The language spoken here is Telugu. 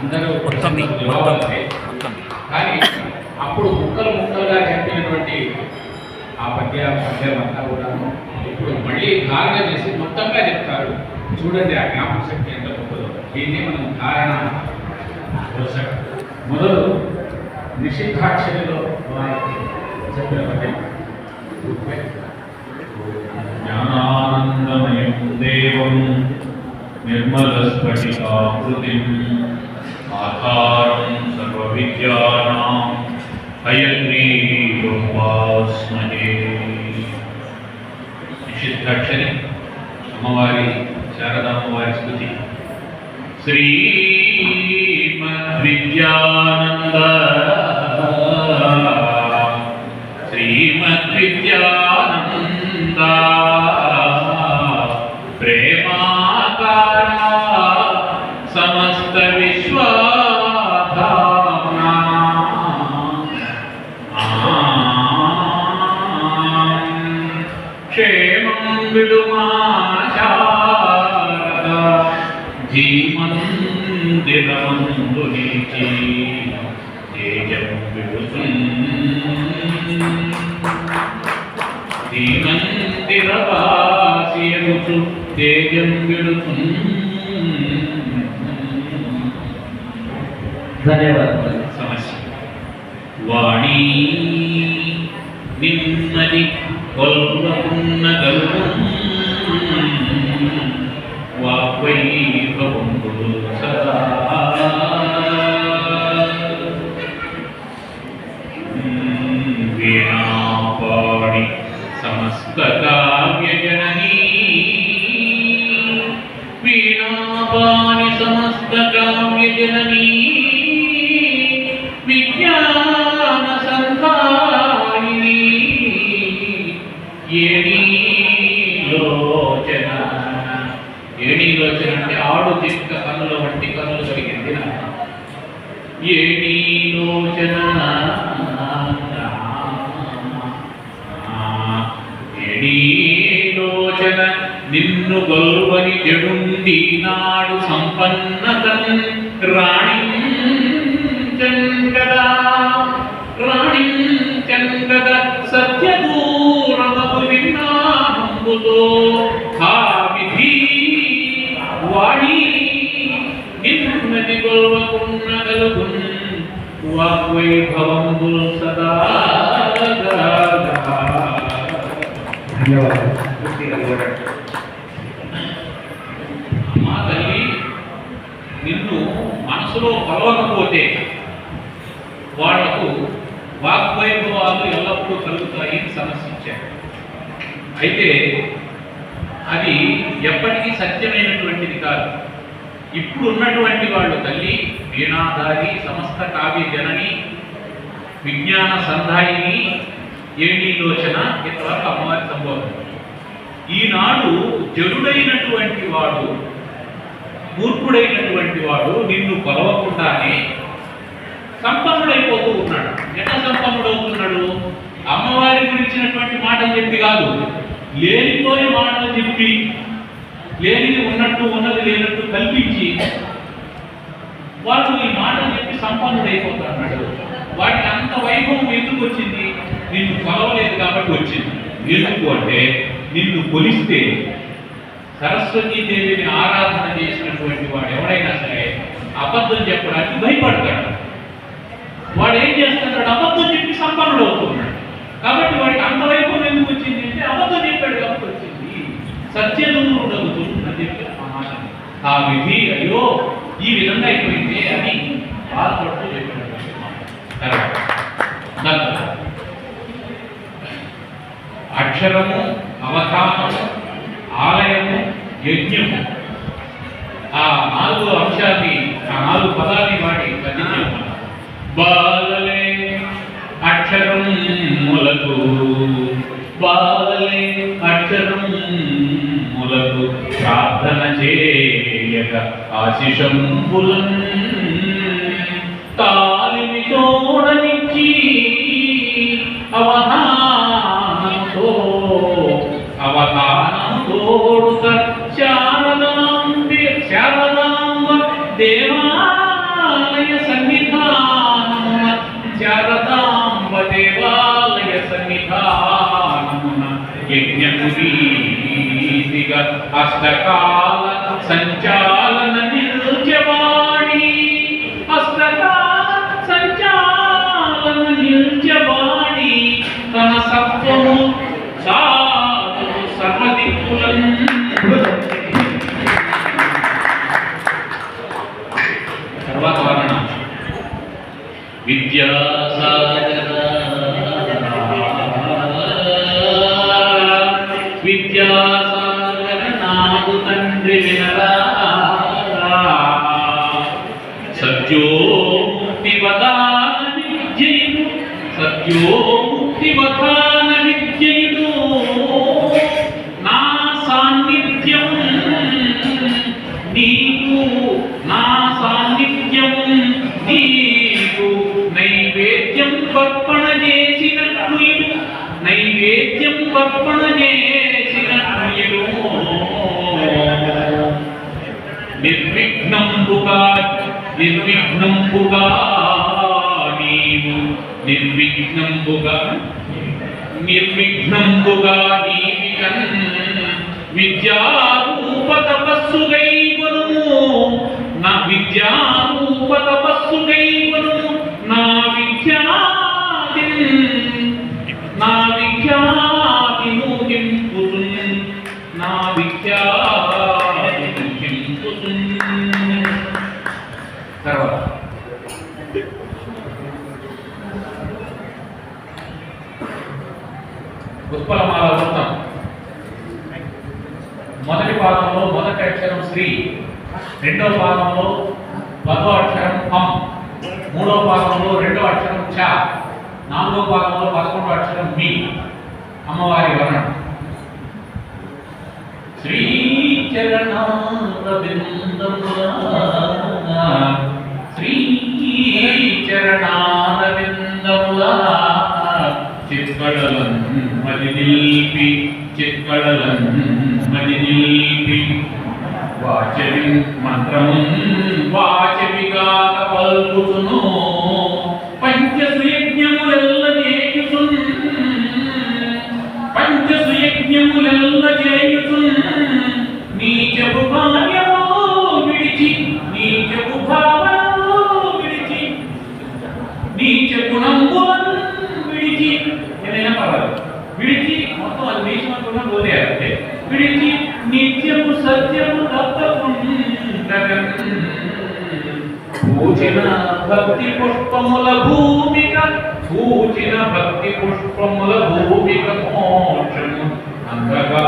అందరూ మొత్తం కానీ అప్పుడు ముక్కలు ముక్కలుగా చెప్పినటువంటి ఆ పద్య పద్యం అంతా కూడా ఇప్పుడు మళ్ళీ ధారణ చేసి మొత్తంగా చెప్తారు. చూడండి ఆ జ్ఞాపక శక్తి ఎంత గొప్పదో దీన్ని మనం ధారణ. మొదలు నిషిద్ధాక్షరిలో చెప్పిన పద్యం. జ్ఞానానందమయం దేవం నిర్మలస్ఫటికాకృతిం. ఆధారం సర్వవిద్యానాం హయగ్రీవోపాస్మహే నిషిద్ధాక్షరి అమ్మవారి శారదామ్మవారి స్థుతి శ్రీమద్విద్యానంద శ్రీమద్విద్యానందా జీమందిరమందు నిలిచి తేజం విడుతున్ ధీమందిరవాసియముచు తేజం విడుతున్ ధన్యవాదాలు సమస్య వాణి నిన్నది కొల్వకున్న గల్వం వాగ్వైభవంబుడు సదా నిన్ను గొల్వని జడుండి నాడు సంపన్నతన్ రాణించంగదా. రాణించంగద సత్యదూరమగు విన్నానంబుతో. హా విధి వాణి నిన్నది గొల్వకున్న వాగ్వైభవంబుల్ సదా. ధన్యవాదాలు మా తల్లి నిన్ను మనసులో కొలవకపోతే వాళ్ళకు వాగ్వైభవాలు ఎల్లప్పుడూ కలుగుతాయి సమస్యించారు అయితే అది ఎప్పటికీ సత్యమైనటువంటిది కాదు. ఇప్పుడు ఉన్నటువంటి వాళ్ళు తల్లి వీణాధారి సమస్త కావ్య జనని విజ్ఞాన సంధాయిని ఏణీలోచన ఇంతవరకు అమ్మవారి సంభవం ఈనాడు జడుడైనటువంటి వాడు మూర్ఖుడైనటువంటి వాడు నిన్ను కొలవకుండానే సంపన్నుడైపోతూ ఉన్నాడు. ఎట్లా సంపన్నుడవుతున్నాడు? అమ్మవారి గురించినటువంటి మాటలు చెప్పి కాదు. లేనిపోయి మాటలు చెప్పి లేనిది ఉన్నట్టు ఉన్నది లేనట్టు కల్పించి వాడు ఈ మాటలు చెప్పి సంపన్నుడైపోతున్నాడు. వాటి అంత వైభవం ఎందుకు వచ్చింది? నిన్ను కొలవలేదు కాబట్టి వచ్చింది. ఎందుకు అంటే నిన్ను కొలిస్తే సరస్వతీ దేవిని ఆరాధన చేసినటువంటి వాడు ఎవడైనా సరే అబద్ధం చెప్పడానికి భయపడతాడు. వాడు ఏం చేస్తున్నాడు అబద్ధం చెప్పి సంపన్నుడు అవుతున్నాడు. కాబట్టి వాడికి అంతవైపు ఎందుకు వచ్చింది అంటే అబద్ధం చెప్పాడు కాబట్టి వచ్చింది. సత్యదూరుడు అవుతుంది అని చెప్పి ఆ ఆ విధి అయ్యో ఈ విధంగా అయిపోయింది అని బాధపడుతూ చెప్పాడు అక్షరము అవకాశము ఆలయము యజ్ఞము. ఆ నాలుగు అంశాన్ని ఆ నాలుగు పదాన్ని ములకు ప్రార్థన చేయక ఆశిషంబులం తాలిమి తోడనిచ్చి అవధానంతో అవధానం తోడుత అష్టకాల సంచాలన నిల్చవాణి అష్టకాల సంచాలన నిల్చవాణి తన సత్వము సాధు సర్వదిక్కులను తర్వాత వర్ణ విద్యాసాగర విద్యాసాగర సత్యోముక్తి వదాన విద్యయుడు నా సాన్నిధ్యం నీకు నా సాన్నిధ్యం నీకు. నైవేద్యం పర్పణ చేసినట్లు నైవేద్యం పర్పణ చేసినట్లు నిర్విఘ్నంబుగా నిర్విఘ్నంబుగా నీవికన్ విద్యారూప తపస్సు గైవను నా విద్యారూప తపస్సు గైవను నా విద్యాది నా విద్యాది నూగింపుతున్ నా విద్యాది నూగింపుతున్ తర్వాత. పుష్పలమాల వృత్తం. మొదటి భాగంలో మొదటి అక్షరం శ్రీ రెండో భాగంలో పదో అక్షరం హం మూడో భాగంలో రెండో అక్షరం చ నాలుగో భాగంలో పదకొండో అక్షరం మీ అమ్మవారి వర్ణం. శ్రీ శ్రీ చరణారవిందములా చిత్కడలం మది నిల్పి చిత్కడలం మది నిల్పి వాచవి మంత్రము వాచవిగా పంచసుయజ్ఞములెల్ల చేయుతున్ పంచసుయజ్ఞములెల్ల చేయుతున్ నీచపు భాగ్యము విడిచి. నీచపు భావము విడిచి నీచ గుణంబులను విడిచి ఏదైనా పర్వాలేదు. మొత్తం అది దేశం అంతా నిత్యము సత్యము తప్పకుండా పూచిన భక్తి పుష్పముల భూమిక పూచిన భక్తి పుష్పముల భూమిక మోక్షము. అంతగా